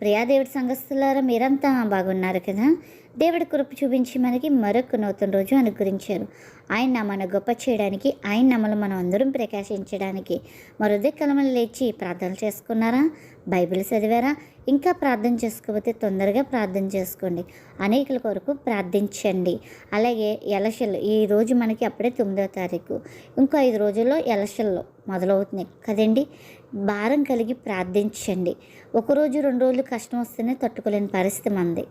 ప్రియాదేవుడి సంఘస్థులారా మీరంతా బాగున్నారు కదా? దేవుడి కృప చూపించి మనకి మరొక నూతన రోజు అనుగ్రహించారు. ఆయన మన గొప్ప చేయడానికి ఆయన నమ్మలు మనం అందరం ప్రకాశించడానికి మరుదే కలమలు లేచి ప్రార్థన చేసుకున్నారా? బైబిల్ చదివారా? ఇంకా ప్రార్థన చేసుకోకపోతే తొందరగా ప్రార్థన చేసుకోండి. అనేకుల కొరకు ప్రార్థించండి. అలాగే ఎలక్షన్లు ఈ రోజు మనకి అప్పుడే తొమ్మిదో తారీఖు. ఇంకో ఐదు రోజుల్లో ఎలక్షన్లు మొదలవుతున్నాయి కదండి? భారం కలిగి ప్రార్థించండి. ఒకరోజు రెండు రోజులు కష్టం వస్తేనే తట్టుకోలేని పరిస్థితి మంది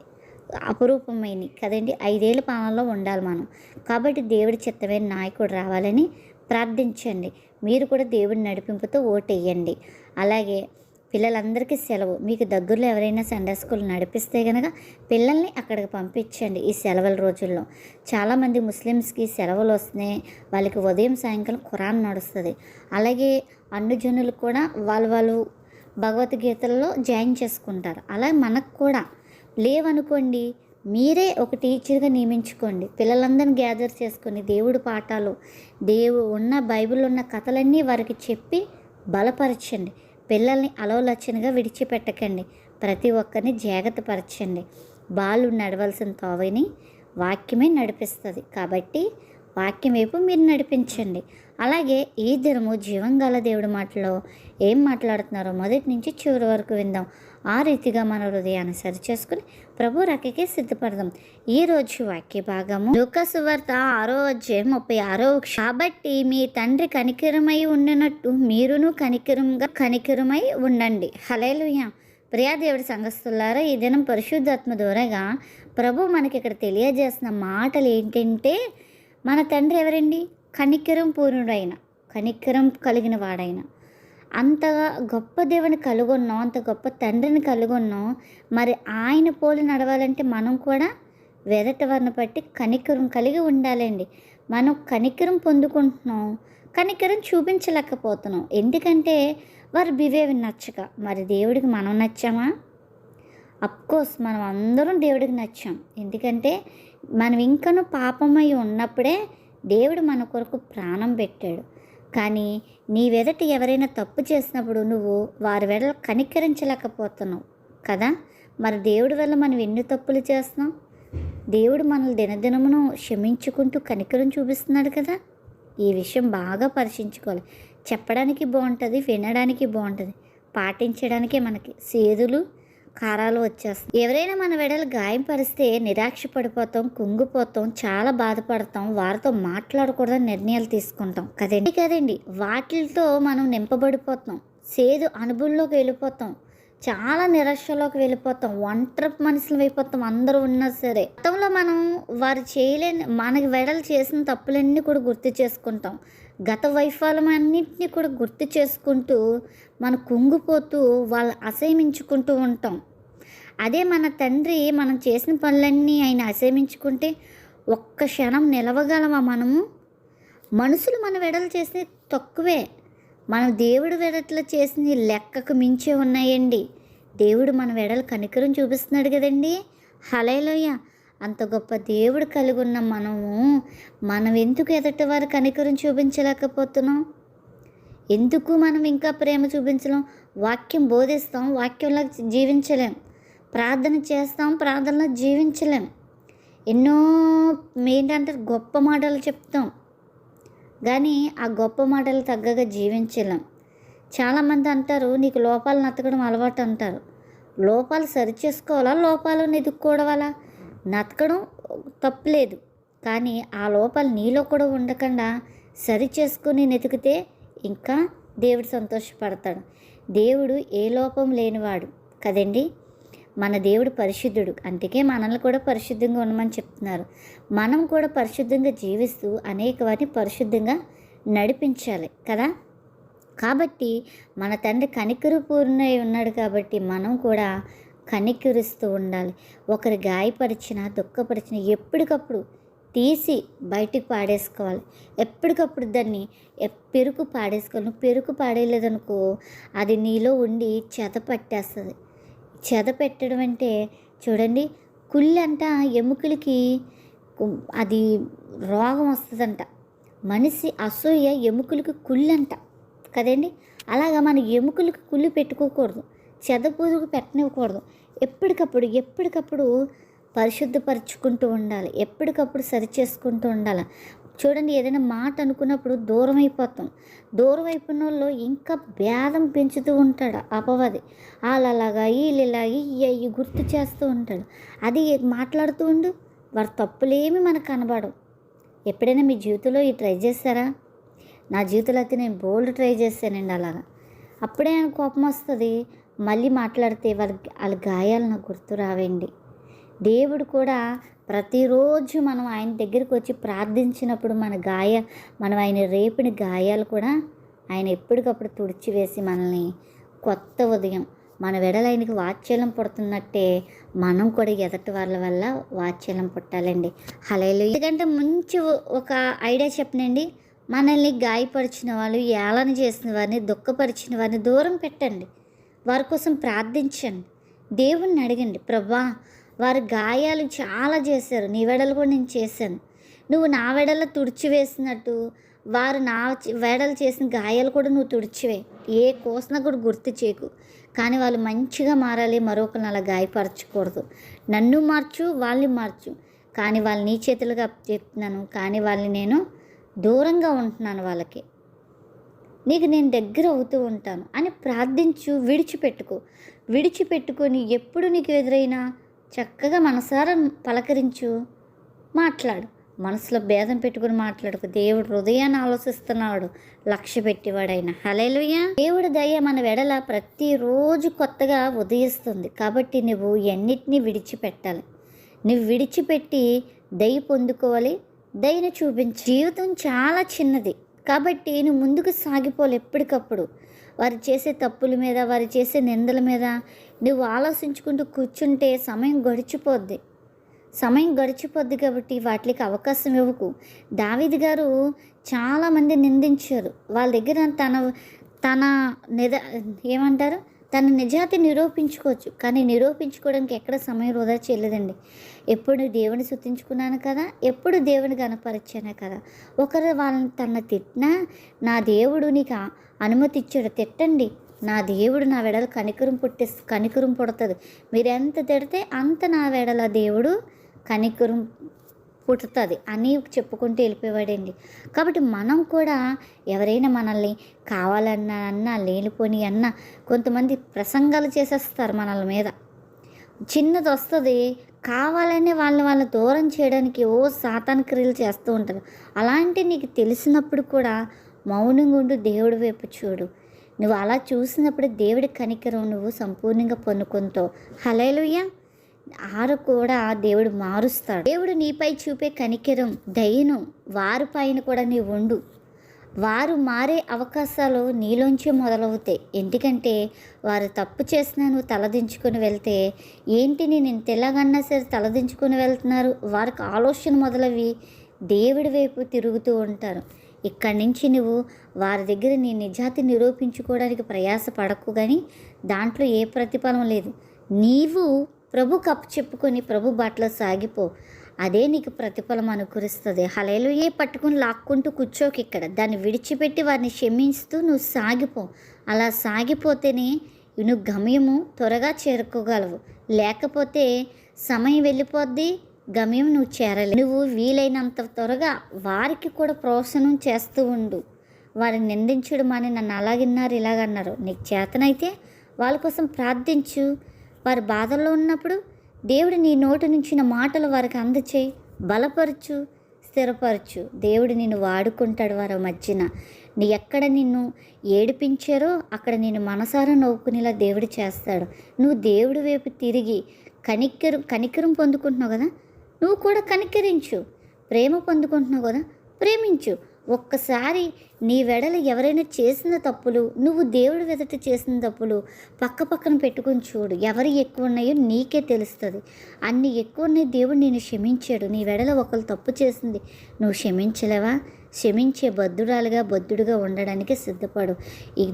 అపురూపమైనవి కదండి. ఐదేళ్ళ పాలనలో ఉండాలి మనం. కాబట్టి దేవుడి చిత్తమైన నాయకుడు రావాలని ప్రార్థించండి. మీరు కూడా దేవుడి నడిపింపుతో ఓటేయండి. అలాగే పిల్లలందరికీ సెలవు. మీకు దగ్గరలో ఎవరైనా సండే స్కూల్ నడిపిస్తే కనుక పిల్లల్ని అక్కడికి పంపించండి ఈ సెలవుల రోజుల్లో. చాలామంది ముస్లిమ్స్కి సెలవులు వస్తున్నాయి. వాళ్ళకి ఉదయం సాయంకాలం ఖురాన్ నడుస్తుంది. అలాగే అన్ని జనులు కూడా వాళ్ళు వాళ్ళు భగవద్గీతల్లో జాయిన్ చేసుకుంటారు. అలా మనకు కూడా లేవనుకోండి మీరే ఒక టీచర్గా నియమించుకోండి. పిల్లలందరిని గ్యాదర్ చేసుకొని దేవుడి పాఠాలు దేవు ఉన్న బైబిల్ ఉన్న కథలన్నీ వారికి చెప్పి బలపరచండి. పిల్లల్ని అలవలచ్చనిగా విడిచిపెట్టకండి. ప్రతి ఒక్కరిని జాగ్రత్త పరచండి. నడవలసిన తోవని వాక్యమే నడిపిస్తుంది. కాబట్టి వాక్యం వైపు మీరు నడిపించండి. అలాగే ఈ దినము జీవంగల దేవుడి మాటలో ఏం మాట్లాడుతున్నారో మొదటి నుంచి చివరి వరకు విందాం. ఆ రీతిగా మన హృదయాన్ని సరిచేసుకుని ప్రభు రకకి సిద్ధపడదాం. ఈ రోజు వాక్య భాగము లూకాసు వార్త ఆరో అధ్యాయం ముప్పై ఆరో కాబట్టి మీ తండ్రి కనికిరమై ఉండినట్టు మీరును కనికిరంగా కనికిరమై ఉండండి. హలేలుయ ప్రియా దేవుడి సంఘస్థులారా ఈ దినం పరిశుద్ధాత్మ దూరగా ప్రభు మనకి ఇక్కడ తెలియజేస్తున్న మాటలు ఏంటంటే మన తండ్రి ఎవరండి? కనికరం పూర్ణుడైన కనికరం కలిగిన వాడైన. అంత గొప్ప దేవుని కలుగొన్నాం అంత గొప్ప తండ్రిని కలుగొన్నాం. మరి ఆయన పోలి నడవాలంటే మనం కూడా వెదట వారిని బట్టి కనికరం కలిగి ఉండాలండి. మనం కనికరం పొందుకుంటున్నాం కనికరం చూపించలేకపోతున్నాం. ఎందుకంటే వారి బిహేవియర్ నచ్చక. మరి దేవుడికి మనం నచ్చామా? అఫ్కోర్స్ మనం అందరం దేవుడికి నచ్చాం. ఎందుకంటే మనం ఇంకనూ పాపమై ఉన్నప్పుడే దేవుడు మన కొరకు ప్రాణం పెట్టాడు. కానీ నీ వెదట ఎవరైనా తప్పు చేసినప్పుడు నువ్వు వారి వెడల కనికరించలేకపోతున్నావు కదా? మరి దేవుడి వల్ల మనం ఎన్ని తప్పులు చేస్తున్నాం? దేవుడు మనల్ని దినదినమును క్షమించుకుంటూ కనికరం చూపిస్తున్నాడు కదా? ఈ విషయం బాగా పరిశీలించుకోవాలి. చెప్పడానికి బాగుంటుంది వినడానికి బాగుంటుంది. పాటించడానికే మనకి సేదులు కారాలు వచ్చేస్తాయి. ఎవరైనా మన వెడలు గాయపరిస్తే నిరాక్ష పడిపోతాం కుంగిపోతాం చాలా బాధపడతాం వారితో మాట్లాడకూడదని నిర్ణయాలు తీసుకుంటాం. కదండి? కదండి. వాటితో మనం నింపబడిపోతాం సేదు అనుభవంలోకి వెళ్ళిపోతాం. చాలా నిరాశలోకి వెళ్ళిపోతాం ఒంటరి మనుషులు అయిపోతాం అందరూ ఉన్నా సరే. గతంలో మనం వారు చేయలేని మనకి వెడలు చేసిన తప్పులన్నీ కూడా గుర్తు చేసుకుంటాం. గత వైఫల్యం అన్నింటినీ కూడా గుర్తు చేసుకుంటూ మనం కుంగిపోతూ వాళ్ళు అసహ్యించుకుంటూ ఉంటాం. అదే మన తండ్రి మనం చేసిన పనులన్నీ ఆయన అసహ్యించుకుంటే ఒక్క క్షణం నిలవగలమా మనము? మనుషులు మన వెడలు చేసిన తక్కువే. మనం దేవుడు వెడట్ల చేసింది లెక్కకు మించే ఉన్నాయండి. దేవుడు మన వెడలు కనికరం చూపిస్తున్నాడు కదండి. హలేలోయ అంత గొప్ప దేవుడు కలిగి ఉన్న మనము మనం ఎందుకు ఎదటి వారు కనికరం చూపించలేకపోతున్నాం? ఎందుకు మనం ఇంకా ప్రేమ చూపించలేం? వాక్యం బోధిస్తాం వాక్యంలో జీవించలేం. ప్రార్థన చేస్తాం ప్రార్థనలో జీవించలేం. ఎన్నో ఏంటంటే గొప్ప మాటలు చెప్తాం. కానీ ఆ గొప్ప మాటలు తగ్గగా జీవించలేం. చాలామంది అంటారు నీకు లోపాలు నతకడం అలవాటు అంటారు లోపాలు సరిచేసుకోవాలా? లోపాలు ఎదుక్కోవడాలా నతకడం తప్పులేదు. కానీ ఆ లోపాలు నీలో కూడా ఉండకుండా సరి చేసుకుని నెతికితే ఇంకా దేవుడు సంతోషపడతాడు. దేవుడు ఏ లోపం లేనివాడు. కదండి? మన దేవుడు పరిశుద్ధుడు. అందుకే మనల్ని కూడా పరిశుద్ధంగా ఉండమని చెప్తున్నారు. మనం కూడా పరిశుద్ధంగా జీవిస్తూ అనేక వాటిని పరిశుద్ధంగా నడిపించాలి కదా? కాబట్టి మన తండ్రి కనికరుపూర్ణై ఉన్నాడు కాబట్టి మనం కూడా కనికరిస్తూ ఉండాలి. ఒకరు గాయపరిచిన దుఃఖపరిచిన ఎప్పటికప్పుడు తీసి బయటికి పాడేసుకోవాలి. ఎప్పటికప్పుడు దాన్ని పెరుగు పెరుకు పాడేసుకోవాలి పెరుగు పెరుకు పాడేయలేదనుకో అది నీలో ఉండి చెద పట్టేస్తుంది. చెద పెట్టడం అంటే చూడండి కుళ్ళంట ఎముకలకి అది రోగం వస్తుందంట. మనిషి అసూయ ఎముకలకు కుళ్ళంట కదండి? అలాగా మన ఎముకలకు కుళ్ళు పెట్టుకోకూడదు చెద పురుగు పెట్టనివ్వకూడదు. ఎప్పటికప్పుడు ఎప్పటికప్పుడు పరిశుద్ధపరచుకుంటూ ఉండాలి ఎప్పటికప్పుడు సరి చేసుకుంటూ ఉండాలి. చూడండి ఏదైనా మాట అనుకున్నప్పుడు దూరం అయిపోతాం. దూరం అయిపోయిన వాళ్ళు ఇంకా భేదం పెంచుతూ ఉంటాడు అపవాది. వాళ్ళలాగా వీళ్ళలాగా ఇవి గుర్తు చేస్తూ ఉంటాడు. అది మాట్లాడుతూ ఉండు వారి తప్పులేమి మనకు కనబడవు. ఎప్పుడైనా మీ జీవితంలో ఈ ట్రై చేస్తారా నా జీవితంలో అయితే నేను బోల్డ్ ట్రై చేశానండి అలాగా. అప్పుడే ఆయన కోపం వస్తుంది మళ్ళీ మాట్లాడితే వాళ్ళ వాళ్ళ గాయాలు నాకు గుర్తు రావండి. దేవుడు కూడా ప్రతిరోజు మనం ఆయన దగ్గరికి వచ్చి ప్రార్థించినప్పుడు మన గాయ మనం ఆయన రేపిన గాయాలు కూడా ఆయన ఎప్పటికప్పుడు తుడిచివేసి మనల్ని కొత్త ఉదయం మన వెడలైనకి వాత్సల్యం పుడుతున్నట్టే మనం కూడా ఎదటి వాళ్ళ వల్ల వాత్సల్యం పుట్టాలండి. హలేలు ఎందుకంటే మంచి ఒక ఐడియా చెప్పనండి మనల్ని గాయపరిచిన వాళ్ళు ఏళన చేసిన వారిని దుఃఖపరిచిన వారిని దూరం పెట్టండి. వారి కోసం ప్రార్థించండి. దేవుణ్ణి అడగండి ప్రభా వారి గాయాలు చాలా చేశారు. నీ వెడలు కూడా నేను చేశాను. నువ్వు నా వెడల తుడిచివేసినట్టు వారు నా వేడలు వెడలు చేసిన గాయాలు కూడా నువ్వు తుడిచివే. ఏ కోసిన కూడా గుర్తు చేయకు. కానీ వాళ్ళు మంచిగా మారాలి మరొకరిని అలా గాయపరచకూడదు. నన్ను మార్చు వాళ్ళని మార్చు. కానీ వాళ్ళు నీ చేతులుగా చెప్తున్నాను. కానీ వాళ్ళని నేను దూరంగా ఉంటున్నాను వాళ్ళకి. నీకు నేను దగ్గర అవుతూ ఉంటాను అని ప్రార్థించు విడిచిపెట్టుకో. విడిచిపెట్టుకొని ఎప్పుడు నీకు ఎదురైనా చక్కగా మనసారా పలకరించు. మాట్లాడు. మనసులో భేదం పెట్టుకుని మాట్లాడుకు. దేవుడు హృదయాన్ని ఆలోచిస్తున్నాడు. లక్ష్య పెట్టేవాడైన. హలేలుయ్యా దేవుడి దయ మన వెడల ప్రతిరోజు కొత్తగా ఉదయిస్తుంది. కాబట్టి నువ్వు ఎన్నిటినీ విడిచిపెట్టాలి? నువ్వు విడిచిపెట్టి దయ పొందుకోవాలి. దయను చూపించి. జీవితం చాలా చిన్నది. కాబట్టి నువ్వు ముందుకు సాగిపోవాలి ఎప్పటికప్పుడు. వారు చేసే తప్పుల మీద వారు చేసే నిందల మీద నువ్వు ఆలోచించుకుంటూ కూర్చుంటే సమయం గడిచిపోద్ది. సమయం గడిచిపోద్ది కాబట్టి వాటికి అవకాశం ఇవ్వకు. దావిది గారు చాలామంది నిందించారు. వాళ్ళ దగ్గర తన తన నిద ఏమంటారు? తన నిజాతి నిరూపించుకోవచ్చు. కానీ నిరూపించుకోవడానికి ఎక్కడ సమయం వృధా చేయలేదండి. ఎప్పుడు దేవుని శుతించుకున్నాను కదా ఎప్పుడు దేవుని కనపరిచాను కదా. ఒకరు వాళ్ళని తన తిట్టినా నా దేవుడు నీకు అనుమతి ఇచ్చాడు తిట్టండి. నా దేవుడు నా వెడల కనికరం పుట్టి కనికరం పుడుతుంది. మీరు ఎంత తిడితే అంత నా వెడల దేవుడు కనికరం పుట్టుతుంది అని చెప్పుకుంటూ వెళ్ళిపోయేవాడండి. కాబట్టి మనం కూడా ఎవరైనా మనల్ని కావాలన్నా అన్నా లేనిపోని అన్నా కొంతమంది ప్రసంగాలు చేసేస్తారు మనల మీద. చిన్నది వస్తుంది కావాలనే వాళ్ళని వాళ్ళని దూరం చేయడానికి ఓ సాతాన క్రియలు చేస్తూ ఉంటారు. అలాంటి నీకు తెలిసినప్పుడు కూడా మౌనంగా ఉండు దేవుడి వైపు చూడు. నువ్వు అలా చూసినప్పుడు దేవుడి కనికరం నువ్వు సంపూర్ణంగా పొందుకుంటావు. హలేలుయ్య ఆరు కూడా దేవుడు మారుస్తాడు. దేవుడు నీపై చూపే కనికరం దయను వారి పైన కూడా నీవు ఉండు. వారు మారే అవకాశాలు నీలోంచి మొదలవుతాయి. ఎందుకంటే వారు తప్పు చేసినా నువ్వు తలదించుకొని వెళ్తే ఏంటి నేను ఇంత ఎలాగన్నా సరే తలదించుకొని వెళ్తున్నారు? వారికి ఆలోచన మొదలవి దేవుడి వైపు తిరుగుతూ ఉంటారు. ఇక్కడి నుంచి నువ్వు వారి దగ్గర నీ నిజాతి నిరూపించుకోవడానికి ప్రయాస పడకు కానీ దాంట్లో ఏ ప్రతిఫలం లేదు. నీవు ప్రభు కప్పు చెప్పుకొని ప్రభు బాటలో సాగిపో. అదే నీకు ప్రతిఫలం అనుకరిస్తుంది. హలేలు ఏ పట్టుకుని లాక్కుంటూ కూర్చోకి ఇక్కడ. దాన్ని విడిచిపెట్టి వారిని క్షమిస్తూ నువ్వు సాగిపో. అలా సాగిపోతేనే నువ్వు గమ్యము త్వరగా చేరుకోగలవు. లేకపోతే సమయం వెళ్ళిపోద్ది గమ్యం నువ్వు చేరలే. నువ్వు వీలైనంత త్వరగా వారికి కూడా ప్రోత్సాహం చేస్తూ ఉండు. వారిని నిందించడం అని నన్ను అలాగిన్నారు ఇలాగన్నారు. నీకు చేతనైతే వాళ్ళ కోసం ప్రార్థించు. వారి బాధల్లో ఉన్నప్పుడు దేవుడు నీ నోటి నుంచిన మాటలు వారికి అందచేయి. బలపరచు స్థిరపరచు. దేవుడు నిన్ను వాడుకుంటాడు వారి మధ్యన. నీ ఎక్కడ నిన్ను ఏడిపించారో అక్కడ నేను మనసారా నవ్వుకునేలా దేవుడు చేస్తాడు. నువ్వు దేవుడి వైపు తిరిగి కనికరం కనికరం పొందుకుంటున్నావు కదా? నువ్వు కూడా కనికరించు. ప్రేమ పొందుకుంటున్నావు కదా? ప్రేమించు. ఒక్కసారి నీ వెడలు ఎవరైనా చేసిన తప్పులు నువ్వు దేవుడి వెదట చేసిన తప్పులు పక్క పక్కన పెట్టుకొని చూడు. ఎవరు ఎక్కువ ఉన్నాయో నీకే తెలుస్తుంది. అన్ని ఎక్కువ ఉన్నాయి దేవుడు నేను క్షమించాడు. నీ వెడల ఒకరు తప్పు చేసింది నువ్వు క్షమించలేవా? క్షమించే బద్దురాలుగా బద్ధుడుగా ఉండడానికి సిద్ధపడు.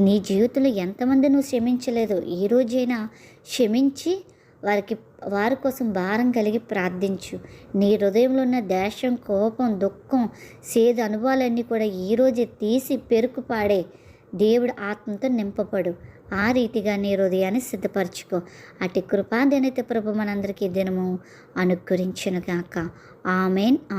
నీ జీవితంలో ఎంతమంది నువ్వు క్షమించలేదు? ఈ రోజైనా క్షమించి వారికి వారి కోసం భారం కలిగి ప్రార్థించు. నీ హృదయంలో ఉన్న దేశం కోపం దుఃఖం సేద అనుభవాలన్నీ కూడా ఈరోజే తీసి పెరుకుపాడే దేవుడు ఆత్మతో నింపబడు. ఆ రీతిగా నీ హృదయాన్ని సిద్ధపరచుకో. అటు కృపాదనైతే ప్రభు మనందరికీ దినము అనుగ్రహించును కాక ఆమెన్. ఆ